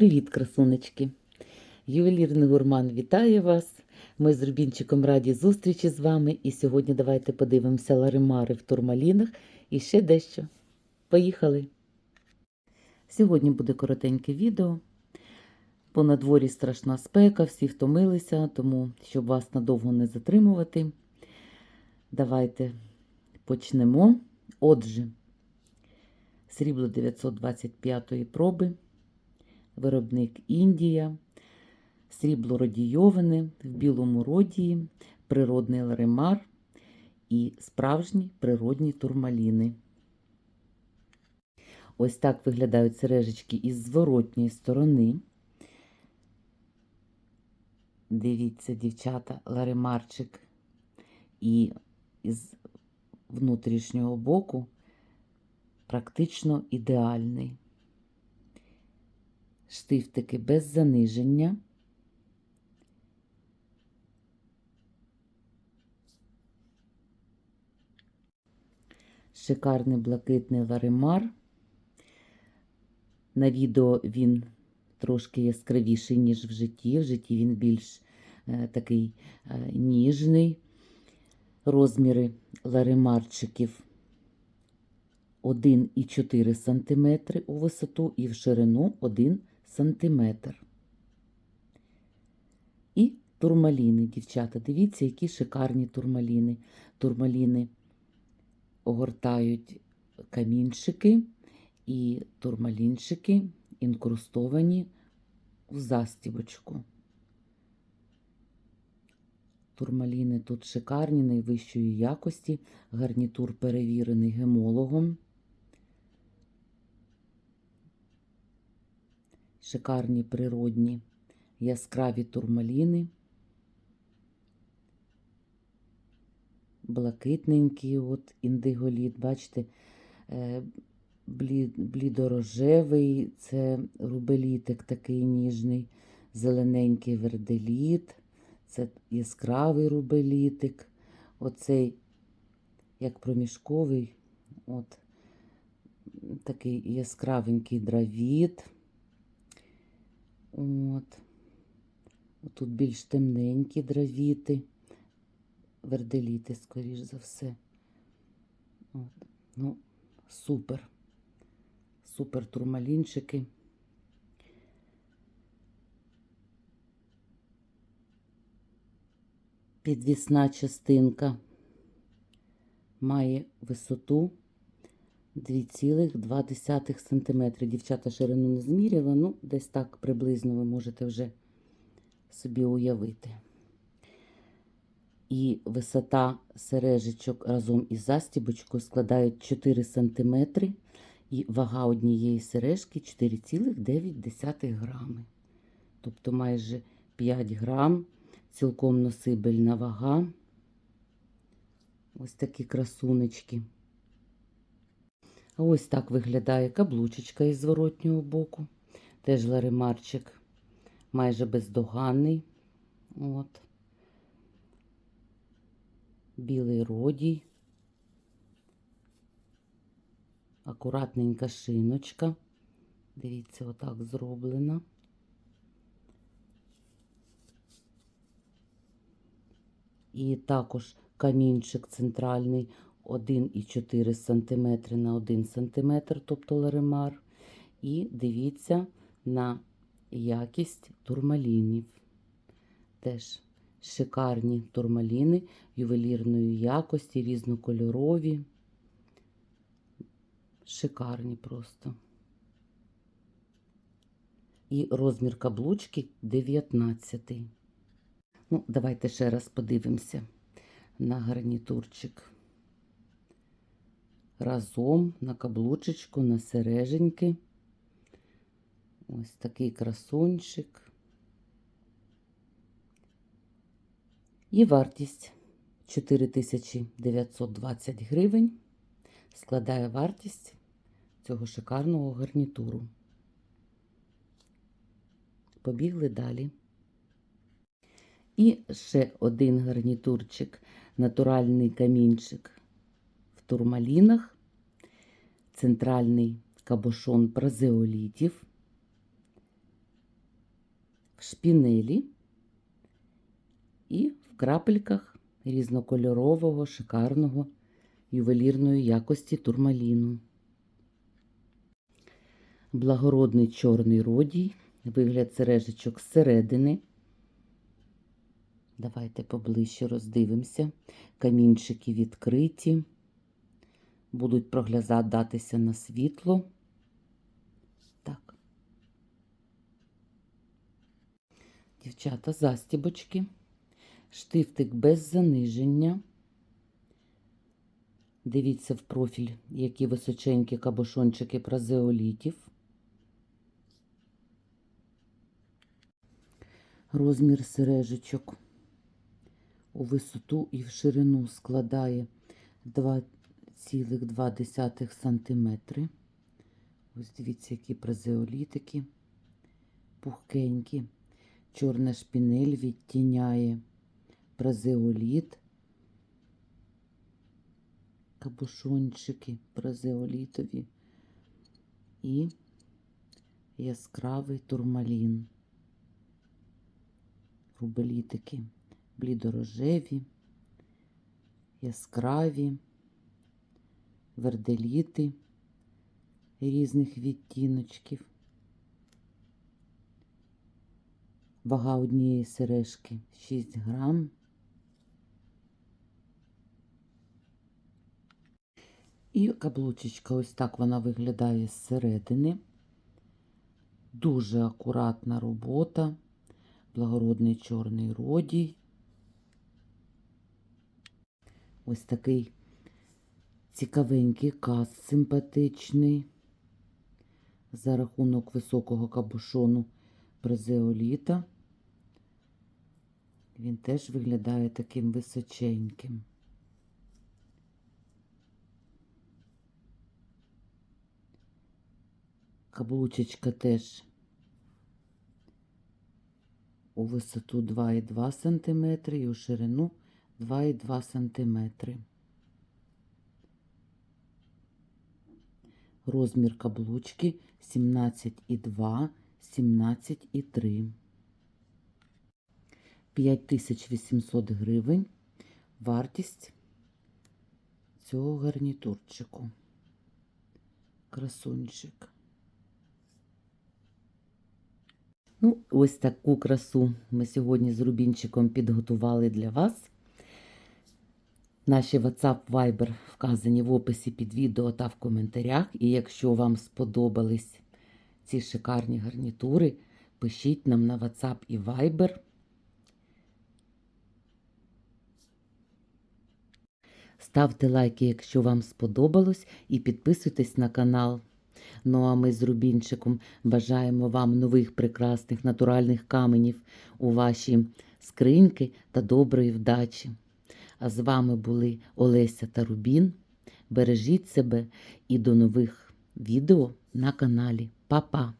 привіт, красунечки! Ювелірний гурман вітає вас. Ми з Рубінчиком раді зустрічі з вами. І сьогодні давайте подивимося ларимари в турмалінах і ще дещо. Поїхали! Сьогодні буде коротеньке відео. Бо на дворі страшна спека, всі втомилися, тому щоб вас надовго не затримувати, давайте почнемо. Отже, срібло 925 проби, виробник Індія, срібло родійоване в білому родії, природний ларимар і справжні природні турмаліни. Ось так виглядають сережечки із зворотньої сторони. Дивіться, дівчата, ларимарчик і із внутрішнього боку практично ідеальний. Штифтики без заниження. Шикарний блакитний ларимар. На відео він трошки яскравіший, ніж в житті. В житті він більш е, такий е, ніжний. Розміри ларимарчиків 1,4 см у висоту і в ширину 1 см. І турмаліни, дівчата. Дивіться, які шикарні турмаліни. Турмаліни огортають камінчики і турмалінчики інкрустовані в застібочку. Турмаліни тут шикарні, найвищої якості, гарнітур перевірений гемологом. Шикарні природні яскраві турмаліни, блакитненький от індиголіт, бачите, блідорожевий, це рубелітик такий ніжний, зелененький верделіт, це яскравий рубелітик, оцей, як проміжковий, от такий яскравенький дравіт. От. Тут більш темненькі дравіти, верделіти, скоріш за все. От. Ну, супер. Супер турмалінчики. Підвісна частинка має висоту 2,2 см. Дівчата ширину не зміряла, ну, десь так приблизно ви можете вже собі уявити. І висота сережечок разом із застібочкою складає 4 см, і вага однієї сережки 4,9 грами. Тобто майже 5 грам, цілком носибельна вага. Ось такі красунечки. Ось так виглядає каблучечка із зворотнього боку. Теж ларимарчик майже бездоганний. От. Білий родій. Акуратненька шиночка. Дивіться, отак зроблена. І також камінчик центральний 1,4 см на 1 см, тобто ларимар. І дивіться на якість турмалінів. Теж шикарні турмаліни ювелірної якості, різнокольорові. Шикарні просто. І розмір каблучки 19. Ну, давайте ще раз подивимося на гарнітурчик. Разом на каблучечку, на сереженьки. Ось такий красунчик. І вартість 4920 гривень складає вартість цього шикарного гарнітуру. Побігли далі. І ще один гарнітурчик, натуральний камінчик турмалінах, центральний кабошон празеолітів. в шпінелі і в крапельках різнокольорового, шикарного ювелірної якості турмаліну. Благородний чорний родій, вигляд сережечок зсередини. Давайте поближче роздивимося. Камінчики відкриті, будуть проглядатися на світло. Так. Дівчата, застібочки, штифтик без заниження. Дивіться в профіль, які височенькі кабошончики празеолітів. Розмір сережечок у висоту і в ширину складає 2,2 см. Ось дивіться, які празеолітики пухкенькі. Чорна шпінель відтіняє празеоліт, кабушончики празеолітові і яскравий турмалін. Рубелітики блідорожеві, яскраві, верделіти різних відтіночків. Вага однієї сережки 6 грам. І каблучечка, ось так вона виглядає зсередини. Дуже акуратна робота, благородний чорний родій. Ось такий цікавенький каз симпатичний. За рахунок високого кабушону презеоліта. Він теж виглядає таким височеньким. Каблучечка теж у висоту 2,2 см і у ширину 2,2 см. Розмір каблучки 17,2, 17,3. 5800 гривень. Вартість цього гарнітурчику. Красунчик. Ну, ось таку красу ми сьогодні з Рубінчиком підготували для вас. Наші WhatsApp Viber вказані в описі під відео та в коментарях. І якщо вам сподобались ці шикарні гарнітури, пишіть нам на WhatsApp і Viber. Ставте лайки, якщо вам сподобалось, і підписуйтесь на канал. Ну а ми з Рубінчиком бажаємо вам нових прекрасних натуральних каменів у ваші скриньки та доброї вдачі. А з вами були Олеся та Рубін. Бережіть себе і до нових відео на каналі. Па-па!